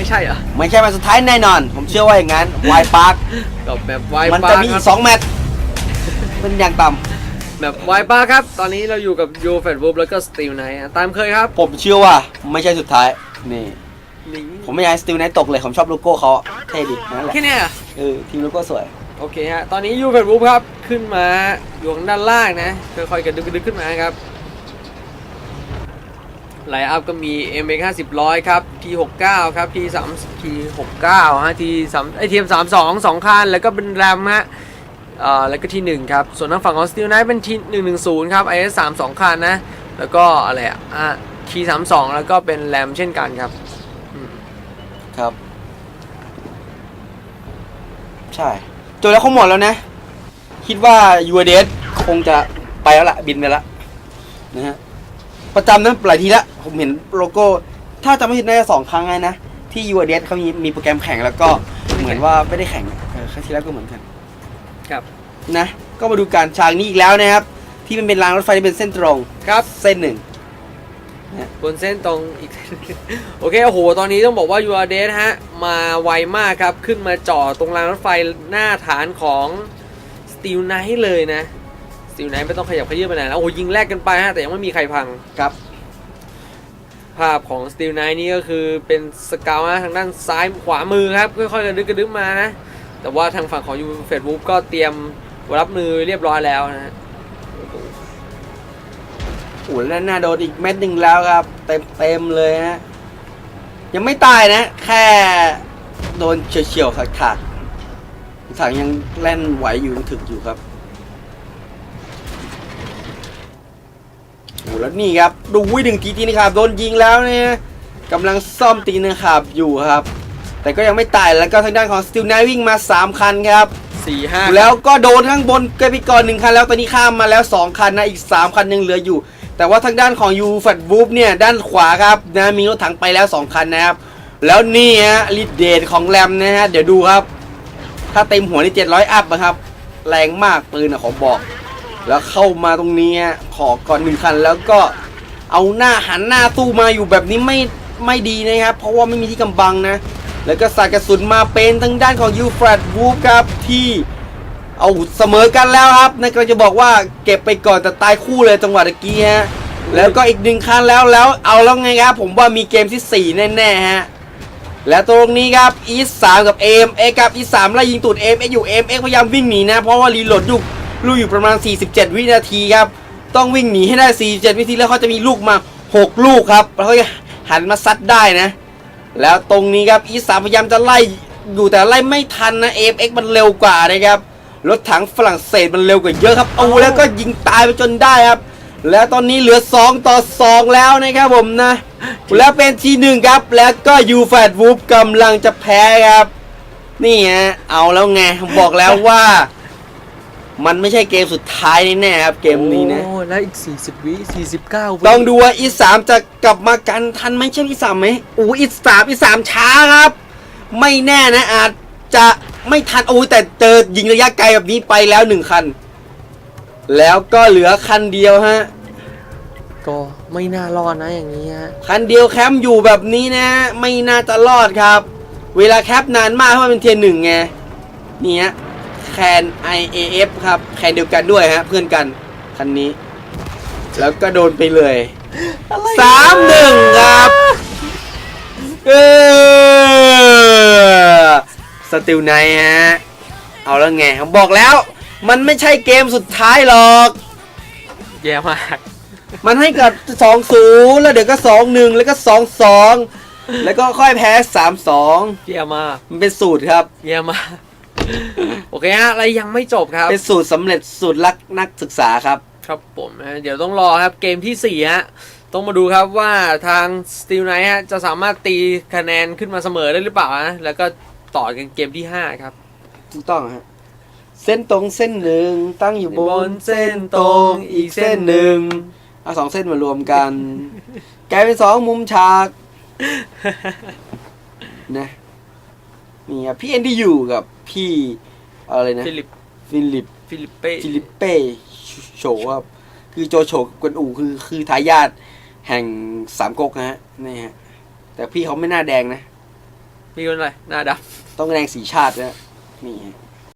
ไม่ใช่เหรอไม่ใช่แมตช์สุดท้ายแน่นอน ผมเชื่อว่าอย่างนั้นไวปาร์คกับแบบไวมันปาจะร์มีคอีครับกสองแมตช์เป็นอย่างต่แบบไวปาร์คครับ ตอนนี้เราอยู่กับยูแฟดบูบแล้วก็สตีลไนท์ตามเคยครับำผมเชื่อว่าไม่ใช่สุดท้ายนี่นี่ผมไม่อยากให้สติลไนท์ตกเลยผมชอบโลโก้เขาเท่ดีนั่นแหละแค่เนี้ยเหรอเออทีมโลโก้สวยโอเคฮะ ตอนนี้ยูแฟดบูบครับ ขึ้นมาอยู่ข้างด้านล่างนะค่อยๆกระดึกกระดึกขึ้นมาครับ ไลอัพก็มี m x 50 100ครับ T 69 ครับ T 3 T 69 ฮะ T 3 ไอ T 32 สองคัน แล้วก็เป็นแรมฮะเอ่อแล้วก็ T 1ครับ ส่วนทางฝั่งของ Steel Knight เป็น T 110 ครับ IS 3 2คันนะ แล้วก็อะไรอะ T 32 แล้วก็เป็นแรมเช่นกันครับครับ ใช่จบแล้วเขาหมดแล้วนะ คิดว่ายูเดคงจะไปแล้วล่ะบินไปแล้วนะฮะ ประจำนั้นหลายทีละผมเห็นโลโก้ ถ้าจำไม่ผิดน่าจะสองครั้งไงนะ ที่ยูเดสเขามีมีโปรแกรมแข่งแล้วก็เหมือนว่าไม่ได้แข่งเออครั้งที่แล้วก็เหมือนกันครับ นะ ก็มาดูการฉากนี้อีกแล้วนะครับ ที่มันเป็นรางรถไฟที่เป็นเส้นตรงครับ เส้นหนึ่ง บนเส้นตรงอีก โอเค โอ้โห ตอนนี้ต้องบอกว่า u r d ฮะ มาไวมากครับ ขึ้นมาจอดตรงรางรถไฟหน้าฐานของ Steel Knight เลยนะ Steel Knight ไม่ต้องขยับขยื่นไปไหนแล้วโอ้โหยิงแลกกันไปฮะแต่ยังไม่มีใครพัง ครับภาพของ Steel Knight นี่ก็คือเป็นสเกลนะทางด้านซ้ายขวามือครับค่อยๆกระดึกกระดึกมานะ แต่ว่าทางฝั่งของ u f e d w o o p ก็เตรียมรับมือเรียบร้อยแล้วนะฮะโอ้โหแล้วหน้าโดนอีกเม็ดหนึ่งแล้วครับ เต็มเต็มๆเลยฮะยังไม่ตายนะ แค่โดนเฉียวๆขาดๆถังยังแล่นไหวอยู่ยังถึกอยู่ครับ อ้โหแล้วนี่ครับดูวิหนึ่งทีตีนะครับโดนยิงแล้วเนี่ยกำลังซ่อมตีนะครับอยู่ครับ แต่ก็ยังไม่ตายแล้วก็ทางด้านของสติลไนวิ่งมา 3 คันครับสี่ห้าแล้วก็โดนข้างบนเกยไปก่อนหนึ่งคันแล้วตอนนี้ข้ามมาแล้ว 2 คันนะอีก 3 คันยังเหลืออยู่ แต่ว่าทางด้านของยูแฟตบูฟเนี่ยด้านขวาครับนะมีรถถังไปแล้ว 2 คันนะครับ แล้วนี่ฮะลิดเดทของแรมนะฮะเดี๋ยวดูครับ ถ้าเต็มหัวนี่700 อัพนะครับ แรงมากปืนนะขอบอก แล้วเข้ามาตรงนี้ขอก่อนหนึ่งคันแล้วก็เอาหน้าหันหน้าสู้มาอยู่แบบนี้ไม่ไม่ดีนะครับ เพราะว่าไม่มีที่กำบังนะ แล้วก็สาดกระสุนมาเป็นทางด้านของยูแฟตบูฟครับที่เอาเสมอกันแล้วครับนั่นก็จะบอกว่าเก็บไปก่อนแต่ตายคู่เลยจังหวะตะกี้ฮะแล้วก็อีกหนึ่งคันแล้วแล้วเอาแล้วไงครับ ผมว่ามีเกมที่ 4 แน่ๆฮะและตรงนี้ครับอีสามกับเอ็มเอกับอีสามไล่ยิงตูดเอ็มเออยู่เอ็มเอพยายามวิ่งหนีนะ เพราะว่ารีโหลดลูก ลูกอยู่ประมาณ 47 วินาทีครับ ต้องวิ่งหนีให้ได้ 47 วินาทีแล้วเขาจะมีลูกมา 6 ลูกครับ แล้วเขาจะหันมาซัดได้นะ แล้วตรงนี้ครับอีสามพยายามจะไล่อยู่แต่ไล่ไม่ทันนะเอ็มเอ็กมันเร็วกว่านะครับ รถถังฝรั่งเศสมันเร็วกว่าเยอะครับ เอาแล้วก็ยิงตายไปจนได้ครับ แล้วตอนนี้เหลือ 2 ต่อ 2 แล้วนะครับผมนะ แล้วเป็นทีหนึ่งครับ แล้วก็ยูแฟดวูฟกำลังจะแพ้ครับ นี่ฮะ เอาแล้วไงผมบอกแล้วว่า มันไม่ใช่เกมสุดท้ายแน่ๆครับเกมนี้นะ โอ้แล้วอีก 40 วิ 49 วิต้องดูว่าอีสามจะกลับมากันทันไหมใช่อีสามไหมโอ้อีสามอีสามช้าครับ ไม่แน่นะอาจจะไม่ทันโอ้ยแต่เจอยิงระยะไกลแบบนี้ไปแล้วหนึ่งคัน แล้วก็เหลือคันเดียวฮะ ก็ไม่น่ารอดนะอย่างนี้ฮะ คันเดียวแคมป์อยู่แบบนี้นะ ไม่น่าจะรอดครับ เวลาแคปนานมากเพราะมันเป็นเทียร์หนึ่งไงนี่ฮะ แคน IAF ครับ แคนเดียวกันด้วยฮะ เพื่อนกัน คันนี้ แล้วก็โดนไปเลยสามหนึ่งครับเออสติลไนฮะ เอาแล้วไงผมบอกแล้ว มันไม่ใช่เกมสุดท้ายหรอก แย่มาก มันให้กับสองศูนย์แล้วเดี๋ยวก็สองหนึ่งแล้วก็สองสองแล้วก็ค่อยแพ้สามสองแย่มาก มันเป็นสูตรครับ แย่มาก โอเคฮะอะไรยังไม่จบครับ เป็นสูตรสำเร็จสูตรรักนักศึกษาครับ ครับผมนะเดี๋ยวต้องรอครับเกมที่ 4 ฮะ ต้องมาดูครับว่าทาง Steel Knight ฮะ จะสามารถตีคะแนนขึ้นมาเสมอได้หรือเปล่านะแล้วก็ต่อกันเกมที่ 5 ครับ ถูกต้องฮะ เส้นตรงเส้นหนึ่งตั้งอยู่บบนนเส้เส้นนตตรรงงอีอีกกเส้เส้นนหหนึ่นึ่งงเอาสองเส้นมารวมกัน กลายเป็นสองมุมฉากนะ นี่ครับพี่เอ็นดีอยู่กับพี่อะไรนะฟิลิปฟิลิปฟิลิปเป้ฟิลิปเป้โฉครับคือโจโฉกวนอูคือคือทายาทแห่งสามก๊กนะฮะนี่ฮะแต่พี่เขาไม่น่าแดงนะมีคนอะไรหน้าดต้องแรงสีชาตินะนี่ฮะ